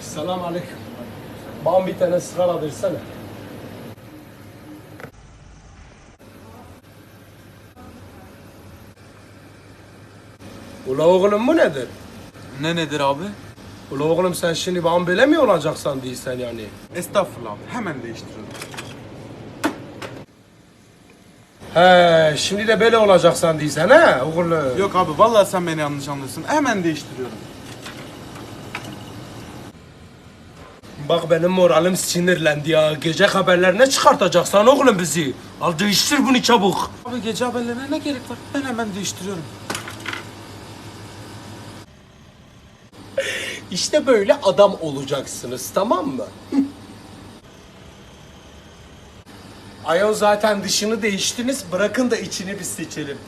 Selam aleyküm. Bana bir tane sigara versene. Ula oğlum bu nedir? Ne nedir abi? Ula oğlum sen şimdi bana böyle mi olacaksan değilsen yani? Estağfurullah abi. Hemen değiştiriyorum. He şimdi de böyle olacaksan değilsen he oğlum. Yok abi vallahi sen beni yanlış anlıyorsun. Hemen değiştiriyorum. Bak benim moralim sinirlendi ya. Gece haberlerine çıkartacaksan oğlum bizi. Al değiştir bunu çabuk. Abi gece haberlerine ne gerek var? Ben hemen değiştiriyorum. İşte böyle adam olacaksınız tamam mı? Ayol zaten dışını değiştiniz bırakın da içini biz seçelim.